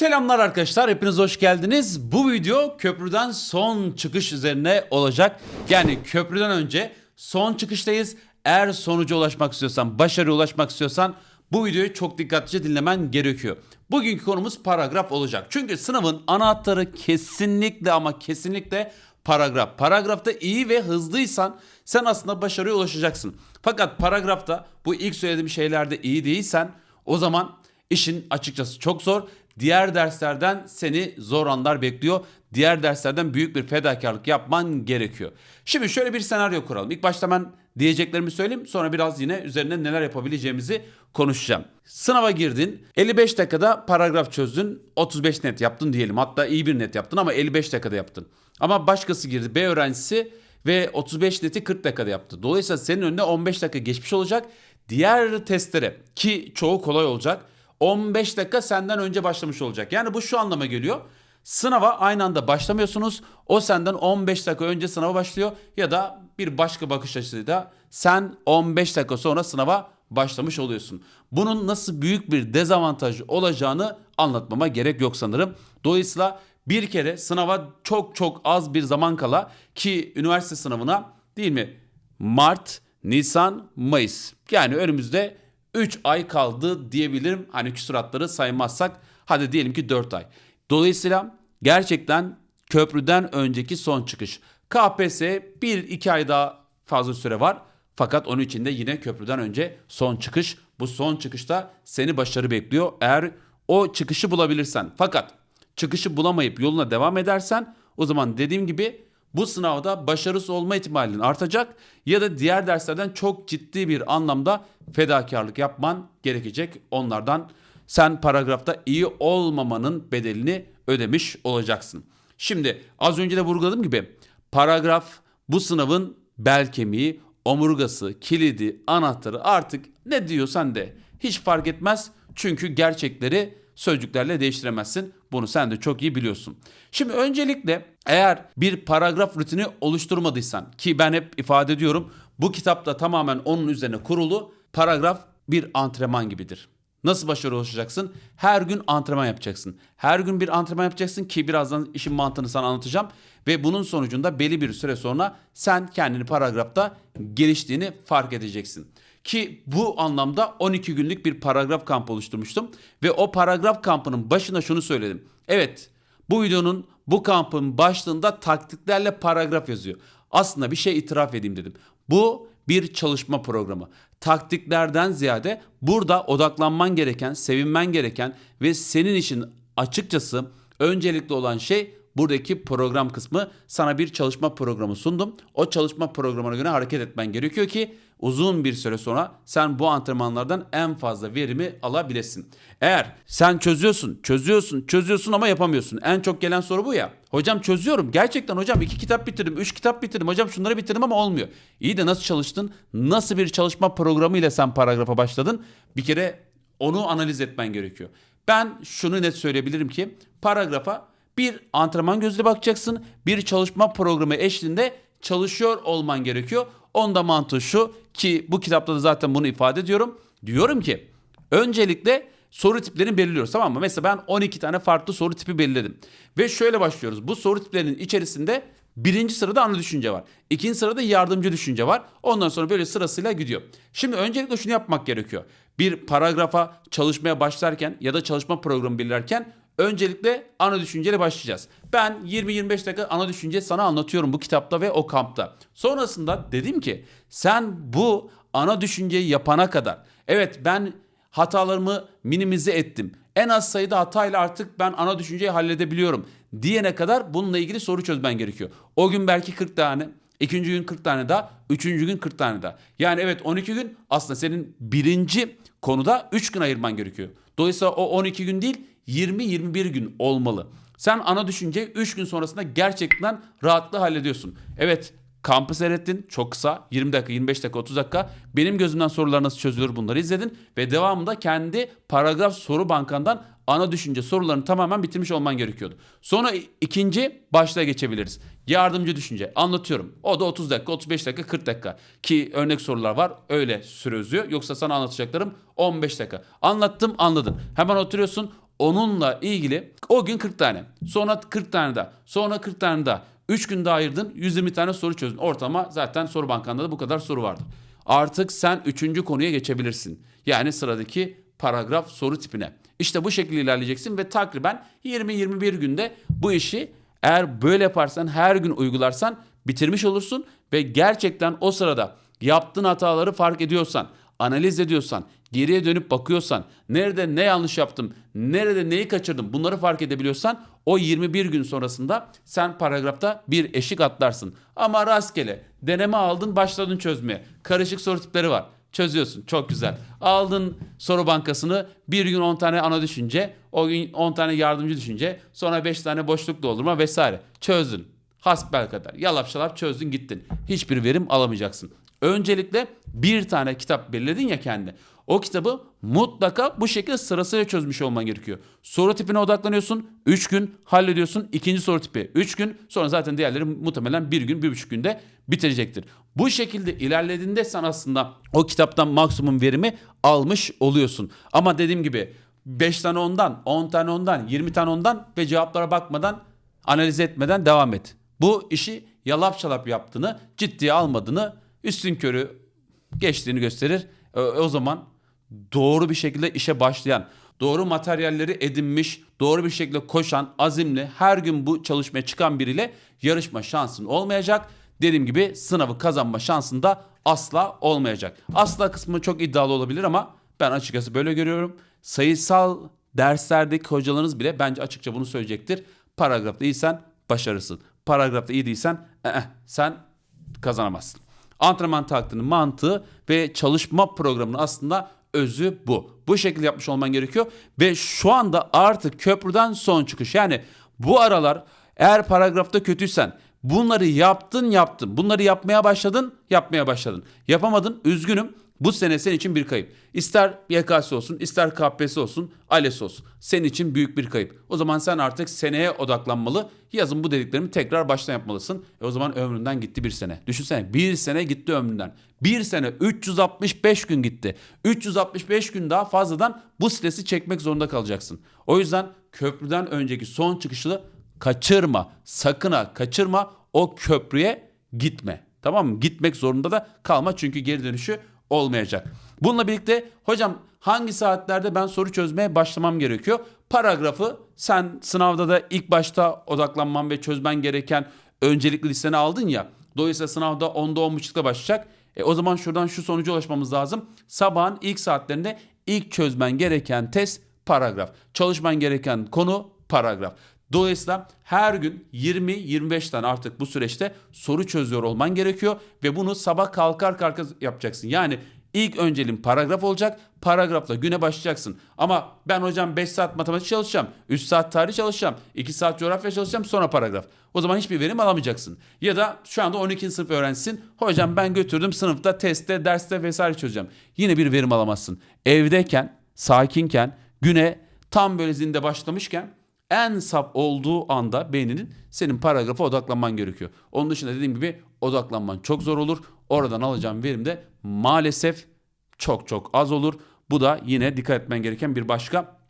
Selamlar arkadaşlar, hepiniz hoş geldiniz. Bu video köprüden son çıkış üzerine olacak. Yani köprüden önce son çıkıştayız. Eğer sonuca ulaşmak istiyorsan, başarıya ulaşmak istiyorsan bu videoyu çok dikkatlice dinlemen gerekiyor. Bugünkü konumuz paragraf olacak. Çünkü sınavın anahtarı kesinlikle ama kesinlikle paragraf. Paragrafta iyi ve hızlıysan sen aslında başarıya ulaşacaksın. Fakat paragrafta bu ilk söylediğim şeylerde iyi değilsen o zaman işin açıkçası çok zor. Diğer derslerden seni zor anlar bekliyor. Diğer derslerden büyük bir fedakarlık yapman gerekiyor. Şimdi şöyle bir senaryo kuralım. İlk başta ben diyeceklerimi söyleyeyim. Sonra biraz yine üzerine neler yapabileceğimizi konuşacağım. Sınava girdin. 55 dakikada paragraf çözdün. 35 net yaptın diyelim. Hatta iyi bir net yaptın ama 55 dakikada yaptın. Ama başkası girdi. B öğrencisi ve 35 neti 40 dakikada yaptı. Dolayısıyla senin önüne 15 dakika geçmiş olacak. Diğer testlere ki çoğu kolay olacak. 15 dakika senden önce başlamış olacak. Yani bu şu anlama geliyor. Sınava aynı anda başlamıyorsunuz. O senden 15 dakika önce sınava başlıyor ya da bir başka bakış açısıyla sen 15 dakika sonra sınava başlamış oluyorsun. Bunun nasıl büyük bir dezavantaj olacağını anlatmama gerek yok sanırım. Dolayısıyla bir kere sınava çok çok az bir zaman kala ki üniversite sınavına değil mi? Mart, Nisan, Mayıs. Yani önümüzde 3 ay kaldı diyebilirim. Hani küsuratları saymazsak hadi diyelim ki 4 ay. Dolayısıyla gerçekten köprüden önceki son çıkış. KPSS 1-2 ay daha fazla süre var. Fakat onun için de yine köprüden önce son çıkış. Bu son çıkışta seni başarı bekliyor. Eğer o çıkışı bulabilirsen. Fakat çıkışı bulamayıp yoluna devam edersen o zaman dediğim gibi bu sınavda başarısız olma ihtimalin artacak ya da diğer derslerden çok ciddi bir anlamda fedakarlık yapman gerekecek onlardan. Sen paragrafta iyi olmamanın bedelini ödemiş olacaksın. Şimdi az önce de vurguladığım gibi paragraf bu sınavın bel kemiği, omurgası, kilidi, anahtarı artık ne diyorsan de hiç fark etmez. Çünkü gerçekleri sözcüklerle değiştiremezsin. Bunu sen de çok iyi biliyorsun. Şimdi öncelikle eğer bir paragraf rutini oluşturmadıysan ki ben hep ifade ediyorum bu kitapta tamamen onun üzerine kurulu paragraf bir antrenman gibidir. Nasıl başarılı ulaşacaksın? Her gün antrenman yapacaksın. Her gün bir antrenman yapacaksın ki birazdan işin mantığını sana anlatacağım. Ve bunun sonucunda belli bir süre sonra sen kendini paragrafta geliştiğini fark edeceksin. Ki bu anlamda 12 günlük bir paragraf kampı oluşturmuştum. Ve o paragraf kampının başına şunu söyledim. Evet bu videonun bu kampın başlığında taktiklerle paragraf yazıyor. Aslında bir şey itiraf edeyim dedim. Bu bir çalışma programı. Taktiklerden ziyade burada odaklanman gereken, sevinmen gereken ve senin için açıkçası öncelikli olan şey buradaki program kısmı. Sana bir çalışma programı sundum. O çalışma programına göre hareket etmen gerekiyor ki uzun bir süre sonra sen bu antrenmanlardan en fazla verimi alabilesin. Eğer sen çözüyorsun, çözüyorsun, çözüyorsun ama yapamıyorsun. En çok gelen soru bu ya. Hocam çözüyorum. Gerçekten hocam iki kitap bitirdim, üç kitap bitirdim. Hocam şunları bitirdim ama olmuyor. İyi de nasıl çalıştın? Nasıl bir çalışma programı ile sen paragrafa başladın? Bir kere onu analiz etmen gerekiyor. Ben şunu net söyleyebilirim ki paragrafa bir antrenman gözüyle bakacaksın. Bir çalışma programı eşliğinde çalışıyor olman gerekiyor. Onda mantığı şu ki bu kitapta da zaten bunu ifade ediyorum. Diyorum ki öncelikle soru tiplerini belirliyoruz tamam mı? Mesela ben 12 tane farklı soru tipi belirledim. Ve şöyle başlıyoruz. Bu soru tiplerinin içerisinde birinci sırada ana düşünce var. İkinci sırada yardımcı düşünce var. Ondan sonra böyle sırasıyla gidiyor. Şimdi öncelikle şunu yapmak gerekiyor. Bir paragrafa çalışmaya başlarken ya da çalışma programı belirlerken Öncelikle ana düşünceyle başlayacağız. Ben 20-25 dakika ana düşünce sana anlatıyorum bu kitapta ve o kampta. Sonrasında dedim ki sen bu ana düşünceyi yapana kadar evet ben hatalarımı minimize ettim. En az sayıda hatayla artık ben ana düşünceyi halledebiliyorum diyene kadar bununla ilgili soru çözmen gerekiyor. O gün belki 40 tane, ikinci gün 40 tane daha, üçüncü gün 40 tane daha. Yani evet 12 gün aslında senin birinci konuda 3 gün ayırman gerekiyor. Dolayısıyla o 12 gün değil 20-21 gün olmalı. Sen ana düşünceyi 3 gün sonrasında gerçekten rahatlıkla hallediyorsun. Evet kampı seyrettin çok kısa 20 dakika 25 dakika 30 dakika benim gözümden sorular nasıl çözülür bunları izledin ve devamında kendi paragraf soru bankandan ana düşünce sorularını tamamen bitirmiş olman gerekiyordu. Sonra ikinci başlığa geçebiliriz. Yardımcı düşünce anlatıyorum. O da 30 dakika, 35 dakika, 40 dakika. Ki örnek sorular var öyle süre uzuyor. Yoksa sana anlatacaklarım 15 dakika. Anlattım anladın. Hemen oturuyorsun Onunla ilgili o gün 40 tane. Sonra 40 tane daha. Sonra 40 tane daha. 3 gün daha ayırdın 120 tane soru çözdün. Ortama zaten soru bankanda da bu kadar soru vardır. Artık sen 3. konuya geçebilirsin. Yani sıradaki paragraf soru tipine. İşte bu şekilde ilerleyeceksin ve takriben 20-21 günde bu işi eğer böyle yaparsan her gün uygularsan bitirmiş olursun ve gerçekten o sırada yaptığın hataları fark ediyorsan, analiz ediyorsan, geriye dönüp bakıyorsan, nerede ne yanlış yaptım, nerede neyi kaçırdım bunları fark edebiliyorsan o 21 gün sonrasında sen paragrafta bir eşik atlarsın. Ama rastgele deneme aldın başladın çözmeye. Karışık soru tipleri var. Çözüyorsun. Çok güzel. Aldın soru bankasını bir gün 10 tane ana düşünce, o gün 10 tane yardımcı düşünce, sonra 5 tane boşluk doldurma vesaire. Çözdün. Hasbel kadar. Yalap şalap çözdün gittin. Hiçbir verim alamayacaksın. Öncelikle bir tane kitap belirledin ya kendi. O kitabı mutlaka bu şekilde sırasıyla çözmüş olman gerekiyor. Soru tipine odaklanıyorsun. 3 gün hallediyorsun. İkinci soru tipi 3 gün. Sonra zaten diğerleri muhtemelen 1 gün, 1,5 günde bitirecektir. Bu şekilde ilerlediğinde sen aslında o kitaptan maksimum verimi almış oluyorsun. Ama dediğim gibi 5 tane ondan, 10 tane ondan, 20 tane ondan ve cevaplara bakmadan, analiz etmeden devam et. Bu işi yalap şalap yaptığını, ciddiye almadığını, üstün körü geçtiğini gösterir. E, O zaman doğru bir şekilde işe başlayan, doğru materyalleri edinmiş, doğru bir şekilde koşan, azimli, her gün bu çalışmaya çıkan biriyle yarışma şansın olmayacak. Dediğim gibi sınavı kazanma şansın da asla olmayacak. Asla kısmı çok iddialı olabilir ama ben açıkçası böyle görüyorum. Sayısal derslerdeki hocalarınız bile bence açıkça bunu söyleyecektir. Paragrafta iyisen başarısın. Paragrafta iyi değilsen "Eh, sen kazanamazsın. Antrenman taktiğinin mantığı ve çalışma programının aslında özü bu. Bu şekilde yapmış olman gerekiyor ve şu anda artık köprüden son çıkış. Yani bu aralar eğer paragrafta kötüysen bunları yaptın yaptın. Bunları yapmaya başladın yapmaya başladın. Yapamadın üzgünüm. Bu sene senin için bir kayıp. İster YKS olsun, ister KPSS olsun, ALES olsun. Senin için büyük bir kayıp. O zaman sen artık seneye odaklanmalı. Yazın bu dediklerimi tekrar baştan yapmalısın. E o zaman ömründen gitti bir sene. Düşünsene bir sene gitti ömründen. Bir sene 365 gün gitti. 365 gün daha fazladan bu stresi çekmek zorunda kalacaksın. O yüzden köprüden önceki son çıkışı kaçırma. Sakın ha kaçırma. O köprüye gitme. Tamam mı? Gitmek zorunda da kalma çünkü geri dönüşü olmayacak. Bununla birlikte hocam hangi saatlerde ben soru çözmeye başlamam gerekiyor? Paragrafı sen sınavda da ilk başta odaklanman ve çözmen gereken öncelikli listeni aldın ya. Dolayısıyla sınavda 10'da 10.30'da başlayacak. E o zaman şuradan şu sonuca ulaşmamız lazım. Sabahın ilk saatlerinde ilk çözmen gereken test paragraf. Çalışman gereken konu paragraf. Dolayısıyla her gün 20-25 tane artık bu süreçte soru çözüyor olman gerekiyor ve bunu sabah kalkar kalkar yapacaksın. Yani ilk önceliğin paragraf olacak. Paragrafla güne başlayacaksın. Ama ben hocam 5 saat matematik çalışacağım, 3 saat tarih çalışacağım, 2 saat coğrafya çalışacağım sonra paragraf. O zaman hiçbir verim alamayacaksın. Ya da şu anda 12. sınıf öğrencisin. Hocam ben götürdüm sınıfta, testte, derste vesaire çözeceğim. Yine bir verim alamazsın. Evdeyken, sakinken, güne tam böyle zinde başlamışken en sap olduğu anda beyninin senin paragrafa odaklanman gerekiyor. Onun dışında dediğim gibi odaklanman çok zor olur. Oradan alacağın verim de maalesef çok çok az olur. Bu da yine dikkat etmen gereken bir başka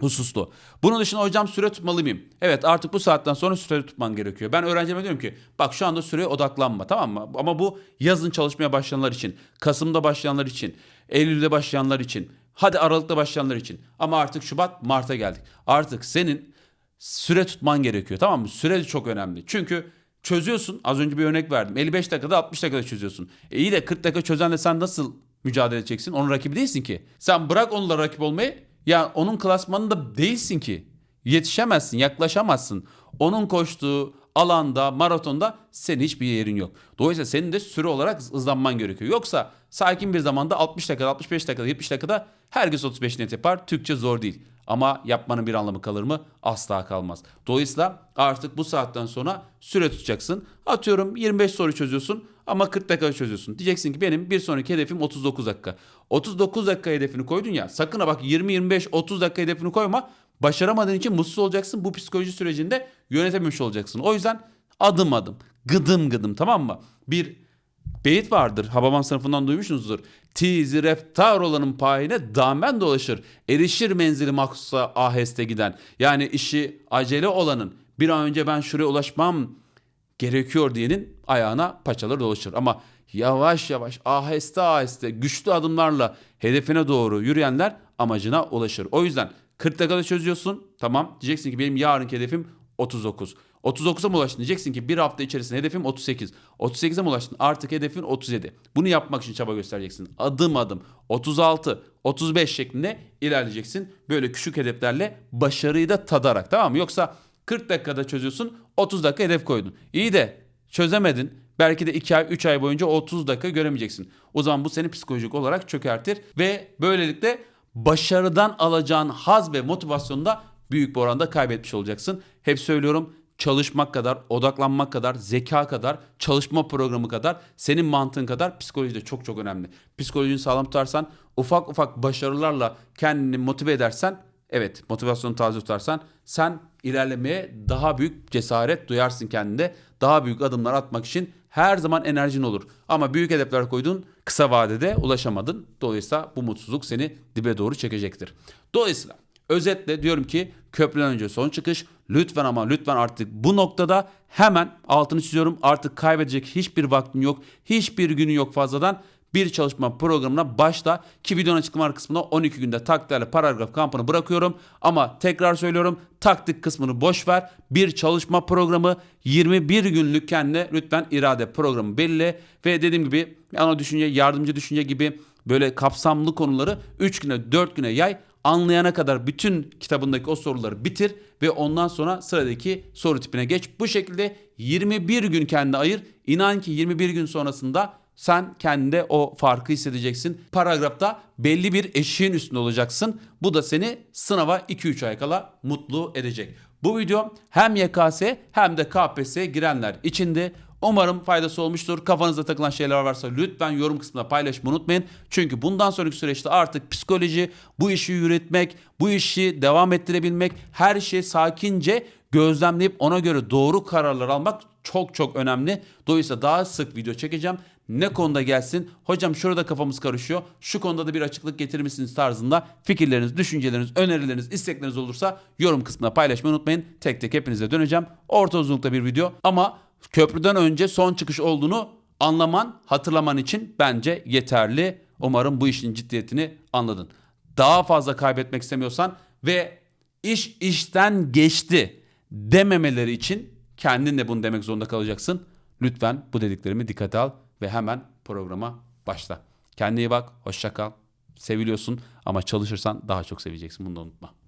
husustu. Bunun dışında hocam süre tutmalı mıyım? Evet artık bu saatten sonra süre tutman gerekiyor. Ben öğrencime diyorum ki bak şu anda süreye odaklanma tamam mı? Ama bu yazın çalışmaya başlayanlar için, Kasım'da başlayanlar için, Eylül'de başlayanlar için, hadi Aralık'ta başlayanlar için. Ama artık Şubat, Mart'a geldik. Artık senin süre tutman gerekiyor tamam mı? Süre çok önemli. Çünkü çözüyorsun. Az önce bir örnek verdim. 55 dakikada 60 dakikada çözüyorsun. E iyi de 40 dakika çözenle sen nasıl mücadele edeceksin? Onun rakibi değilsin ki. Sen bırak onunla rakip olmayı. Ya onun klasmanında değilsin ki. Yetişemezsin, yaklaşamazsın. Onun koştuğu alanda, maratonda senin hiçbir yerin yok. Dolayısıyla senin de süre olarak hızlanman gerekiyor. Yoksa sakin bir zamanda 60 dakikada, 65 dakikada, 70 dakikada herkes 35 net yapar. Türkçe zor değil. Ama yapmanın bir anlamı kalır mı? Asla kalmaz. Dolayısıyla artık bu saatten sonra süre tutacaksın. Atıyorum 25 soru çözüyorsun ama 40 dakika çözüyorsun. Diyeceksin ki benim bir sonraki hedefim 39 dakika. 39 dakika hedefini koydun ya sakın ha bak 20-25-30 dakika hedefini koyma. Başaramadığın için mutsuz olacaksın. Bu psikoloji sürecinde yönetememiş olacaksın. O yüzden adım adım, gıdım gıdım tamam mı? Bir beyit vardır. Hababam sınıfından duymuşsunuzdur. Tizi reftar olanın payine damen dolaşır. Erişir menzili maksusa aheste giden. Yani işi acele olanın bir an önce ben şuraya ulaşmam gerekiyor diyenin ayağına paçaları dolaşır. Ama yavaş yavaş aheste aheste güçlü adımlarla hedefine doğru yürüyenler amacına ulaşır. O yüzden 40 dakikada çözüyorsun. Tamam diyeceksin ki benim yarınki hedefim 39. 39'a mı ulaştın? Diyeceksin ki bir hafta içerisinde hedefim 38. 38'e mi ulaştın? Artık hedefin 37. Bunu yapmak için çaba göstereceksin. Adım adım 36, 35 şeklinde ilerleyeceksin. Böyle küçük hedeflerle başarıyı da tadarak tamam mı? Yoksa 40 dakikada çözüyorsun 30 dakika hedef koydun. İyi de çözemedin. Belki de 2 ay 3 ay boyunca 30 dakika göremeyeceksin. O zaman bu seni psikolojik olarak çökertir ve böylelikle başarıdan alacağın haz ve motivasyonu da büyük bir oranda kaybetmiş olacaksın. Hep söylüyorum çalışmak kadar, odaklanmak kadar, zeka kadar, çalışma programı kadar, senin mantığın kadar psikoloji de çok çok önemli. Psikolojini sağlam tutarsan, ufak ufak başarılarla kendini motive edersen, evet motivasyonu taze tutarsan sen ilerlemeye daha büyük cesaret duyarsın kendinde. Daha büyük adımlar atmak için her zaman enerjin olur. Ama büyük hedefler koydun, kısa vadede ulaşamadın. Dolayısıyla bu mutsuzluk seni dibe doğru çekecektir. Dolayısıyla Özetle diyorum ki köprüden önce son çıkış. Lütfen ama lütfen artık bu noktada hemen altını çiziyorum. Artık kaybedecek hiçbir vaktin yok. Hiçbir günün yok fazladan. Bir çalışma programına başla ki videonun açıklama kısmına 12 günde taktiklerle paragraf kampını bırakıyorum. Ama tekrar söylüyorum taktik kısmını boş ver. Bir çalışma programı 21 günlük kendine lütfen irade programı belli. Ve dediğim gibi ana düşünce, yardımcı düşünce gibi böyle kapsamlı konuları 3 güne 4 güne yay anlayana kadar bütün kitabındaki o soruları bitir ve ondan sonra sıradaki soru tipine geç. Bu şekilde 21 gün kendine ayır. İnan ki 21 gün sonrasında sen kendinde o farkı hissedeceksin. Paragrafta belli bir eşiğin üstünde olacaksın. Bu da seni sınava 2-3 ay kala mutlu edecek. Bu video hem YKS hem de KPSS'ye girenler içindi. Umarım faydası olmuştur. Kafanızda takılan şeyler varsa lütfen yorum kısmında paylaşmayı unutmayın. Çünkü bundan sonraki süreçte artık psikoloji, bu işi yürütmek, bu işi devam ettirebilmek, her şeyi sakince gözlemleyip ona göre doğru kararlar almak çok çok önemli. Dolayısıyla daha sık video çekeceğim. Ne konuda gelsin? Hocam şurada kafamız karışıyor. Şu konuda da bir açıklık getirir misiniz tarzında fikirleriniz, düşünceleriniz, önerileriniz, istekleriniz olursa yorum kısmına paylaşmayı unutmayın. Tek tek hepinize döneceğim. Orta uzunlukta bir video ama köprüden önce son çıkış olduğunu anlaman, hatırlaman için bence yeterli. Umarım bu işin ciddiyetini anladın. Daha fazla kaybetmek istemiyorsan ve iş işten geçti dememeleri için kendin de bunu demek zorunda kalacaksın. Lütfen bu dediklerimi dikkate al ve hemen programa başla. Kendine iyi bak, hoşça kal. Seviliyorsun ama çalışırsan daha çok seveceksin. Bunu da unutma.